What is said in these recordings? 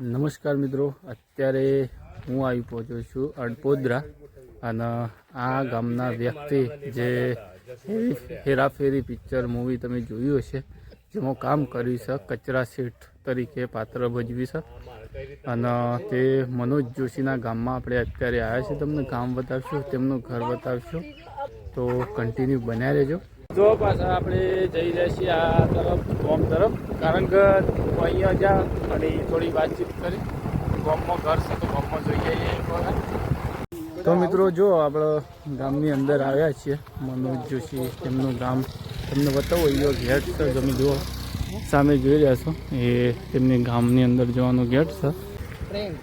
નમસ્કાર મિત્રો. અત્યારે હું આવી પહોંચ્યો છું અડપોદરા. અને આ ગામના વ્યક્તિ જે હેરી- હેરાફેરી પિક્ચર મૂવી તમે જોયું હશે, જેમાં કામ કર્યું છે, કચરા શેઠ તરીકે પાત્ર ભજવી છે. અને તે મનોજ જોશીના ગામમાં આપણે અત્યારે આવ્યા છીએ. તમને ગામ બતાવશું, તેમનું ઘર બતાવશું. તો કન્ટિન્યુ બન્યા રહેજો. જો પાછા આપણે જઈ રહ્યા છીએ આ તરફ ગોમ તરફ. કારણ કે અહીંયા જા અને થોડી વાતચીત કરી. ગોમમાં ઘર છે તો ગોમમાં જોઈએ એક વખત. તો મિત્રો જો આપણે ગામની અંદર આવ્યા છીએ મનોજ જોશી તેમનું ગામ. તમને બતાવો એ ગેટ છે તમે જુઓ. સામે જોઈ રહ્યા છો. એ તેમની ગામની અંદર જવાનો ગેટ છે. પ્રેમ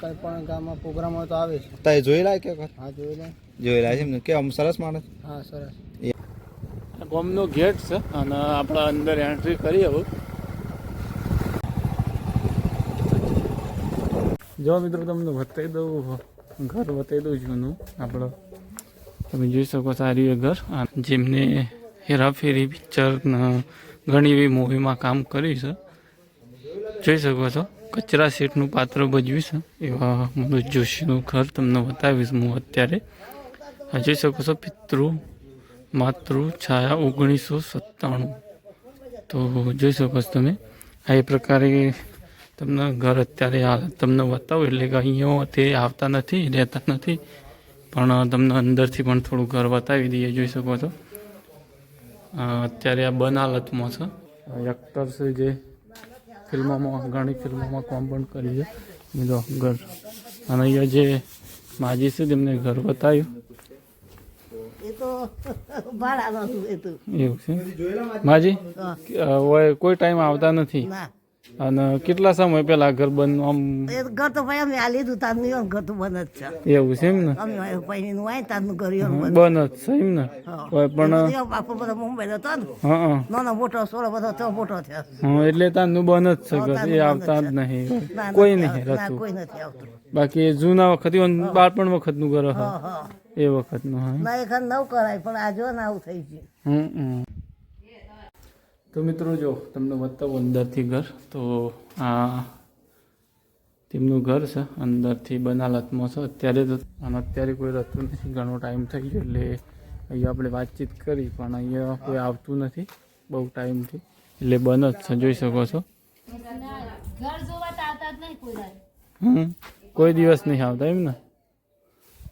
કંઈ પણ ગામમાં પ્રોગ્રામ હોય તો આવે છે. જોઈ જોયેલા કે હા જોઈ લે જોયેલા છે એમ કે આમ સરસ માણસ? હા સરસ. ગામનો ગેટ છે અને આપણે અંદર એન્ટ્રી કરી હવે જો મિત્રો તમને બતાવી દઉં, ઘર બતાવી દઉં જૂનું આપણો. તમે જોઈ શકો આ એ ઘર જેમને હેરાફેરી, પિક્ચર ઘણી એવી મૂવીમાં કામ કર્યું છે. જોઈ શકો છો, કચરા શેઠનું પાત્ર ભજવ્યું છે. એવા મનોજ જોશીનું ઘર તમને બતાવીશ હું અત્યારે. જોઈ શકો છો, પિતૃ માતૃ છાયા ઓગણીસો સત્તાણું. તો જોઈ શકો છો તમે, આ એ પ્રકારે તમને ઘર અત્યારે તમને બતાવું એટલે કે અહીંયા તે આવતા નથી, રહેતા નથી. પણ તમને અંદરથી પણ થોડું ઘર બતાવી દઈએ, જોઈ શકો છો. અત્યારે આ બન હાલતમાં છે. એક્ટર છે જે ફિલ્મોમાં ઘણી ફિલ્મોમાં કામ પણ કર્યું છે. બીજો ઘર. અને અહીંયા જે માજી છે તેમને ઘર બતાવ્યું. એ તો ભાડાનો એ તો. એવું છે? માજી? કોઈ ટાઈમ આવતા નથી? અને કેટલા સમય પેલા ઘર બંધ? આમ ઘર તો ભાઈ અમે આ લીધું તારનું એવું ઘર તો બંધ જ છે. એવું છે એમ ને? અમે પૈણીનું હોય તારનું ઘર બંધ. બંધ જ છે એમ ને? હા. પણ બાપુ બધો મુંબઈ હતો ને. હા હા. નાનો મોટો સોળો બધો તો મોટો થયો. હા એટલે તારનું બંધ જ છે ઘર. એ આવતા જ નહીં. કોઈ નહીં કોઈ નથી આવતું. બાકી જૂના વખત બાળપણ વખતનું ઘર હા એ વખતનું હા. ના એક નવ કરાય પણ આ જો ને આવું થઈ ગયું. હમ હમ. તો મિત્રો જો તમને બતાવું અંદરથી ઘર. તો આ તેમનું ઘર છે અંદરથી બનાલ બનાલતમાં છે. અત્યારે તો અને અત્યારે કોઈ રહેતું નથી ઘણો ટાઈમ થઈ ગયો એટલે અહીંયા આપણે વાતચીત કરી પણ અહીંયા કોઈ આવતું નથી બહુ ટાઈમથી એટલે બંધ જ છે જોઈ શકો છો. હમ. કોઈ દિવસ નહીં આવતા એમ ને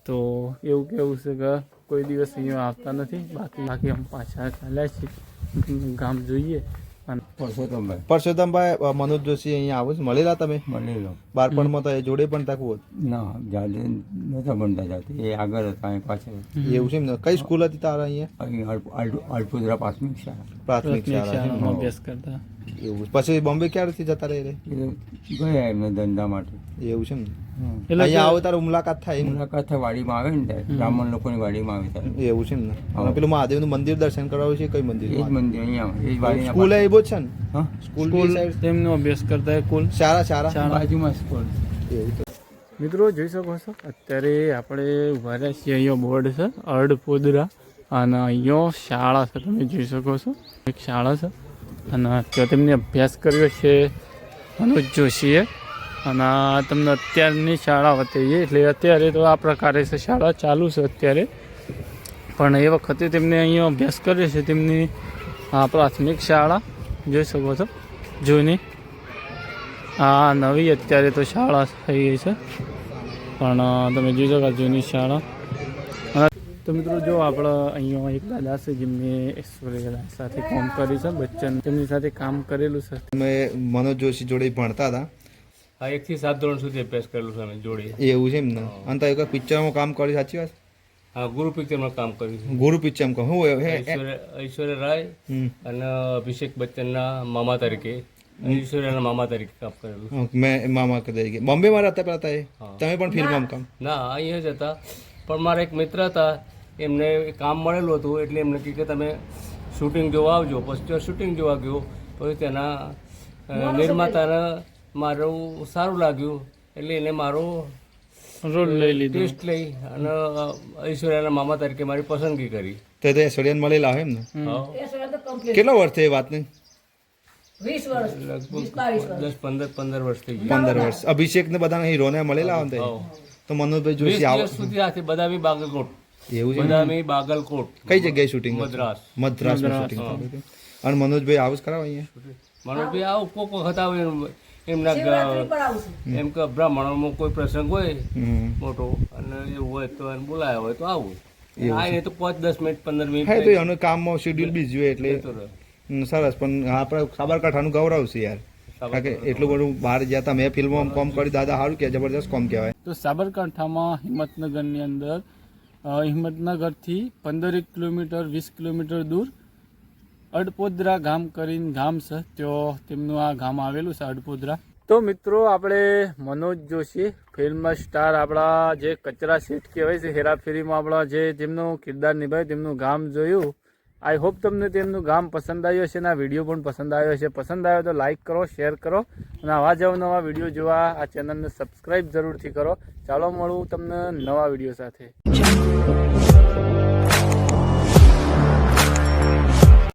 તો એવું કેવું છે કે કોઈ દિવસ અહીંયા આવતા નથી બાકી બાકી અમે પાછા ચાલ્યા છીએ ગામ જોઈએ અને પરસોત્તમભાઈ પરસોત્તમભાઈ અ, મનોજ જોશી અહીંયા આવો છો? મળેલા તમે? મળેલો. બાળપણમાં તો એ જોડે પણ તાકવું ના જાતે નહોતા ભણતા જાતે. એ આગળ હતા અહીં પાછળ એવું છે એમને કઈ સ્કૂલ હતી તારા અહીંયા? અહીં અલ્પ- અલ્પ- અલ્પોદરા પ્રાથમિક શાળા. પ્રાથમિક શાળા. છે શાળામાં એમ. અભ્યાસ કરતા. એવું પછી બોમ્બે ક્યારથી જતા રહે ગયા એમને ધંધા માટે. એવું છે ને? એટલે અહીંયા આવો તારે મુલાકાત થાય મુલાકાત થાય વાડીમાં આવે ને ત્યારે. બ્રાહ્મણ લોકોની વાડીમાં આવે ત્યારે. એવું છે ને. અને પેલું મહાદેવનું મંદિર દર્શન કરાવ્યું છે કઈ મંદિર? એ જ મંદિર અહીંયા આવે. એ જ વાડીના સ્કૂલ એ બહુ છે ને? સ્કૂલ સ્કૂલ તેમનો અભ્યાસ કરતા સ્કૂલ? સારા શાળા. બાજુમાં સ્કૂલ. એવું તો. મિત્રો જોઈ શકો છો અત્યારે આપણે ઊભા રહ્યા છીએ અહીંયા બોર્ડ છે અર્ડપોદરા અને અહીંયા શાળા છે તમે જોઈ શકો છો. એક શાળા છે. અને અત્યારે તેમને અભ્યાસ કર્યો છે મનોજ જોશીએ. અને તમને અત્યારની શાળા બતાવીએ. એટલે અત્યારે તો આ પ્રકારે છે શાળા ચાલુ છે અત્યારે. પણ એ વખતે તેમને અહીંયા અભ્યાસ કર્યો છે તેમની આ પ્રાથમિક શાળા. જોઈ શકો છો. જૂની. આ નવી અત્યારે તો શાળા થઈ ગઈ છે. પણ તમે જોઈ શકો જૂની શાળા. તો મિત્રો જો આપણે અહીંયા એક દાદા છે જેમને ઐશ્વર્ય સાથે કામ કર્યું છે બચ્ચન તેમની સાથે કામ કરેલું છે. તમે મનોજ જોશી જોડે ભણતા હતા. હા એક થી સાત ધોરણ સુધી અભ્યાસ કરેલું છે અમે જોડે. એવું છે એમને અને તો કોઈ પિક્ચરમાં કામ કર્યું સાચી વાત? હા ગુરુ પિક્ચરમાં કામ કર્યું છે. ગુરુ પિક્ચર કહું હું ઐશ્વર્ય રાય અને અભિષેક બચ્ચનના મામા તરીકે ઐશ્વર્યાના મામા તરીકે કામ કરેલું હા, મેં મામા તરીકે બોમ્બેમાં રહેતા પહેલાં તમે પણ ફિલ્મમાં કામ? ના અહીંયા જ હતા. પણ મારા એક મિત્ર હતા એમને કામ મળેલું હતું એટલે એમને કહ્યું કે તમે શૂટિંગ જોવા આવજો. પછી શૂટિંગ જોવા ગયો. પછી તેના નિર્માતાને મારું સારું લાગ્યું. એટલે એને મારો રોલ લઈ લીધો. ટેસ્ટ લઈ અને ઐશ્વર્યાના મામા તરીકે મારી પસંદગી કરી. તો ઐશ્વર્યાને મળેલા હોય એમને હા. કેટલા વર્ષ થઈ એ વાતને? દસ પંદર પંદર વર્ષ થઈ ગયા. પંદર વર્ષ. અભિષેક ને બધા હીરોને મળેલા હોય તો? મનોજભાઈ જોશી આવો. સુધી હાથે બદામી બાગલકોટ એવું છે? બદામી બાગલકોટ. કઈ જગ્યાએ શૂટિંગ મદ્રાસ. મદ્રાસ શૂટિંગ અને મનોજભાઈ આવું જ કરાવો અહીંયા? મનોજભાઈ આવું કોક વખત આવે એમના એમ કે બ્રાહ્મણોમાં કોઈ પ્રસંગ હોય મોટો અને એવું હોય તો એને બોલાયા હોય તો આવું. આવીને તો પાંચ દસ મિનિટ પંદર મિનિટ હા એ તો એનું કામમાં શેડ્યુલ બીજું હોય એટલે જતો સરસ. પણ આપણે સાબરકાંઠાનું ગૌરવ છે યાર. કારણ કે એટલું બધું બહાર ગયા હતા મેં ફિલ્મો કોમ કરી દાદા સારું કે જબરદસ્ત કોમ કહેવાય. તો સાબરકાંઠામાં હિંમતનગરની અંદર હિંમતનગરથી પંદરેક કિલોમીટર, વીસ કિલોમીટર દૂર અડપોદરા ગામ કરીને ગામ છે. તો તેમનું આ ગામ આવેલું છે અડપોદરા. તો મિત્રો, આપણે મનોજ જોશી ફિલ્મ સ્ટાર આપણા જે કચરા શેઠ કહેવાય છે, હેરાફેરીમાં આપણા જે તેમનું કિરદાર નિભાય તેમનું ગામ જોયું. આઈ હોપ તમને તેમનું ગામ પસંદ આવ્યું હશે અને આ વીડિયો પણ પસંદ આવ્યો હશે. પસંદ આવ્યો તો લાઈક કરો શેર કરો અને આવા જ નવા વીડિયો જોવા આ ચેનલને સબસ્ક્રાઈબ જરૂરથી કરો. ચાલો મળું તમને નવા વીડિયો સાથે.